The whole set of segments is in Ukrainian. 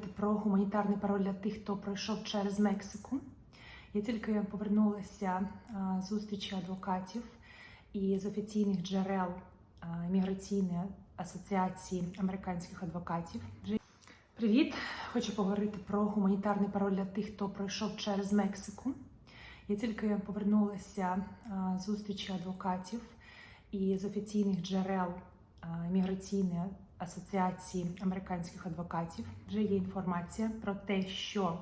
поговорити про гуманітарний пароль для тих, хто пройшов через Мексику. Я тільки повернулася з зустрічі адвокатів і з офіційних джерел міграційної асоціації американських адвокатів. Привіт! Хочу поговорити про гуманітарний пароль для тих, хто пройшов через Мексику. Я тільки повернулася з зустрічі адвокатів і з офіційних джерел міграційної асоціації американських адвокатів. Вже є інформація про те, що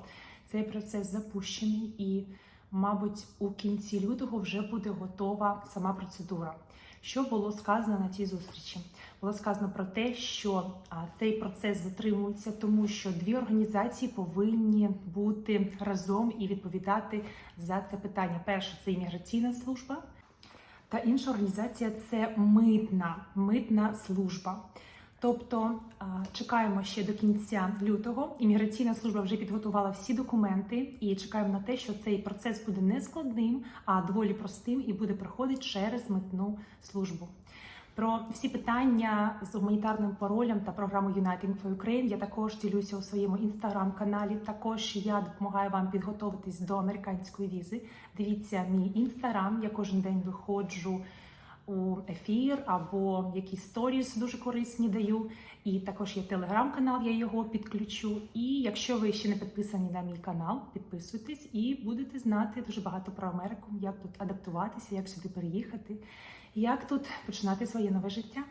цей процес запущений, і, мабуть, у кінці лютого вже буде готова сама процедура. Що було сказано на цій зустрічі? Було сказано про те, що цей процес затримується, тому що дві організації повинні бути разом і відповідати за це питання. Перше це імміграційна служба, та інша організація це митна, митна служба. Тобто чекаємо ще до кінця лютого. Імміграційна служба вже підготувала всі документи і чекаємо на те, що цей процес буде не складним, а доволі простим і буде проходити через митну службу. Про всі питання з гуманітарним паролем та програмою Uniting for Ukraine я також ділюся у своєму інстаграм-каналі. Також я допомагаю вам підготуватись до американської візи. Дивіться мій інстаграм. Я кожен день виходжу у ефір або якісь сторіс дуже корисні даю. І також є телеграм-канал, я його підключу. І якщо ви ще не підписані на мій канал, підписуйтесь і будете знати дуже багато про Америку, як тут адаптуватися, як сюди переїхати, як тут починати своє нове життя.